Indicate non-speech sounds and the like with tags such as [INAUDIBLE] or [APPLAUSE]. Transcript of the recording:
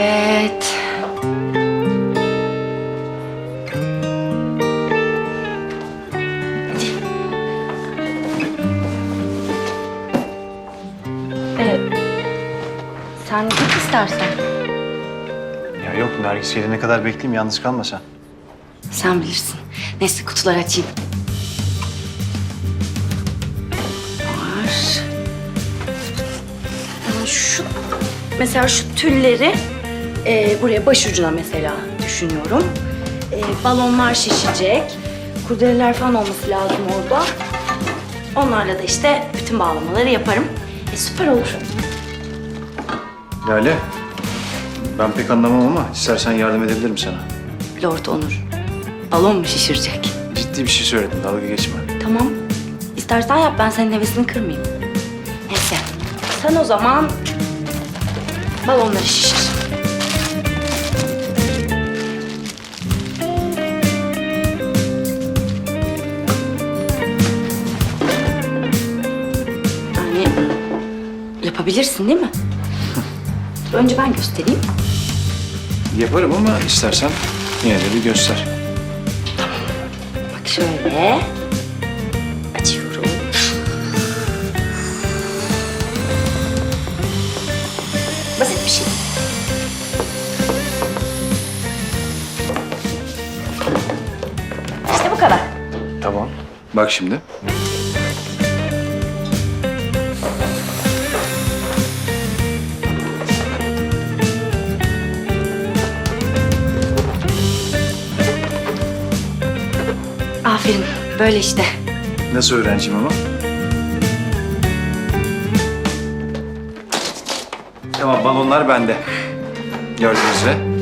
Evet. Sen git istersen. Ya yok Nergis gelene kadar bekleyeyim yalnız kalma sen. Sen bilirsin. Neyse kutuları açayım. Var. Şu mesela şu tülleri e, buraya başucuna mesela düşünüyorum. E, balonlar şişecek. Kurdeleler falan olması lazım orada. Onlarla da işte bütün bağlamaları yaparım. E, süper olur. Lale, ben pek anlamam ama istersen yardım edebilirim sana. Lord Onur. Balon mu şişirecek? Ciddi bir şey söyledim, dalga geçme. Tamam. İstersen yap ben senin hevesini kırmayayım. Neyse. Sen o zaman balonları şişir. Yapabilirsin değil mi? [LAUGHS] Önce ben göstereyim. Yaparım ama istersen yine de bir göster. Bak şöyle. Açıyorum. Basit bir şey. İşte bu kadar. Tamam. Bak şimdi. Aferin. Böyle işte. Nasıl öğrenciyim ama? Tamam, balonlar bende. Gördüğünüz üzere.